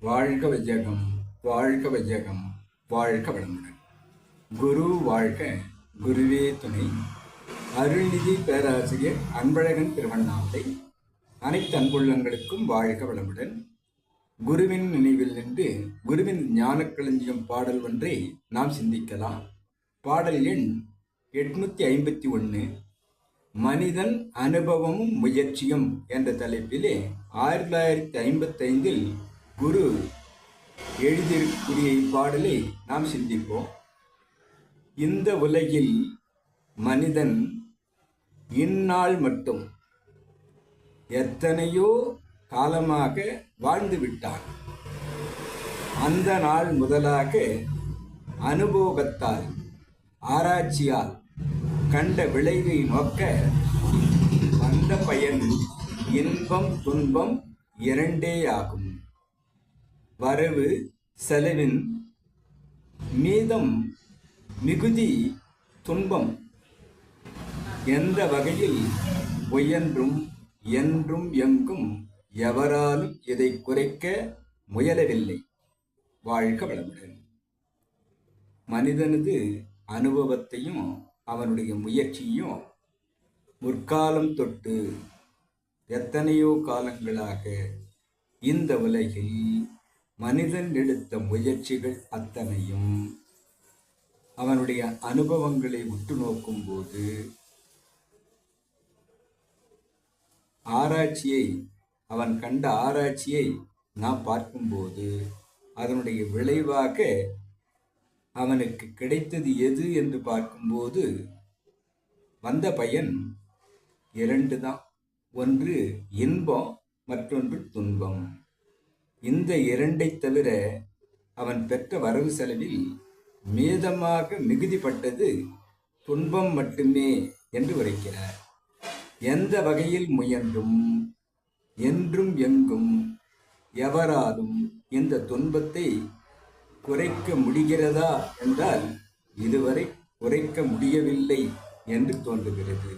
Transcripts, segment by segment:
வாழ்க வையகம் வாழ்க வையகம் வாழ்க வளமுடன். குரு வாழ்க குருவே துணை. அருள்நிதி பேராசிரியர் அன்பழகன் திருவண்ணாமலை. அனைத்து அன்புள்ளங்களுக்கும் வாழ்க வளமுடன். குருவின் நினைவில் நின்று குருவின் ஞானக்களஞ்சியம் பாடல் ஒன்றை நாம் சிந்திக்கலாம். பாடல் எண் எட்நூத்தி ஐம்பத்தி ஒன்று மனிதன் அனுபவமும் முயற்சியும் என்ற தலைப்பிலே ஆயிரத்தி தொள்ளாயிரத்தி ஐம்பத்தைந்தில் குரு எழுதியிருக்கக்கூடிய இப்பாடலை நாம் சிந்திப்போம். இந்த உலகில் மனிதன் இந்நாள் மட்டும் எத்தனையோ காலமாக வாழ்ந்து விட்டான். அந்த நாள் முதலாக அனுபவத்தால் ஆராய்ச்சியால் கண்ட விளைவை நோக்க வந்த பயன் இன்பம் துன்பம் இரண்டே ஆகும் வரவு செலவின் மீதம் மிகுதி துன்பம் எந்த வகையில் முயன்றும் என்றும் எங்கும் எவராலும் இதை குறைக்க முயலவில்லை. வாழ்க வளமுடன். மனிதனது அனுபவத்தையும் அவனுடைய முயற்சியும் முற்காலம் தொட்டு எத்தனையோ காலங்களாக இந்த உலகில் மனிதன் எடுத்த முயற்சிகள் அத்தனையும் அவனுடைய அனுபவங்களை உற்று நோக்கும்போது ஆராய்ச்சியை அவன் கண்ட ஆராய்ச்சியை நாம் பார்க்கும்போது அதனுடைய விளைவாக அவனுக்கு கிடைத்தது எது என்று பார்க்கும்போது வந்த பயன் இரண்டு தான் ஒன்று இன்பம் மற்றொன்று துன்பம். இந்த இரண்டை தவிர அவன் பெற்ற வரவு செலவில் மீதமாக மிகுதிப்பட்டது துன்பம் மட்டுமே என்று உரைக்கிறார். எந்த வகையில் முயன்றும் என்றும் எங்கும் எவராலும் இந்த துன்பத்தை குறைக்க முடிகிறதா என்றால் இதுவரை குறைக்க முடியவில்லை என்று தோன்றுகிறது.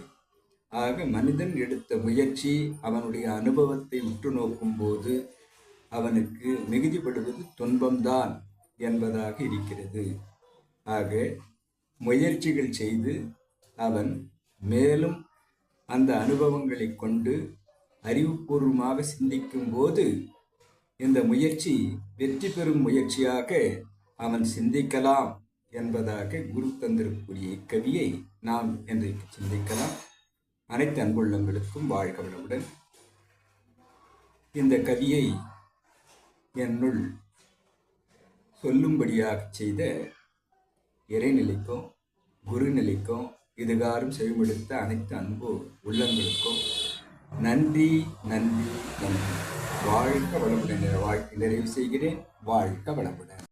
ஆக மனிதன் எடுத்த முயற்சி அவனுடைய அனுபவத்தை உற்று நோக்கும் போது அவனுக்கு மிகுதிப்படுவது துன்பம்தான் என்பதாக இருக்கிறது. ஆக முயற்சிகள் செய்து அவன் மேலும் அந்த அனுபவங்களை கொண்டு அறிவுபூர்வமாக சிந்திக்கும் போது இந்த முயற்சி வெற்றி பெறும் முயற்சியாக அவன் சிந்திக்கலாம் என்பதாக குரு தந்திருக்கூடிய இக்கவியை நாம் இன்றைக்கு சிந்திக்கலாம்? அனைத்து அன்புள்ளங்களுக்கும் வாழ்க வளமுடன். இந்த கவியை என்னுள் சொல்லும்படியாக செய்த இறைநிலைக்கும் குருநிலைக்கும் இதுகாரும் செவிமெடுத்த அனைத்து அன்பு உள்ளங்களுக்கும் நன்றி நன்றி நன்றி. வாழ்க்க வளமுடன் வாழ்க்கை நிறைவு செய்கிறேன். வாழ்க்க வளமுடன்.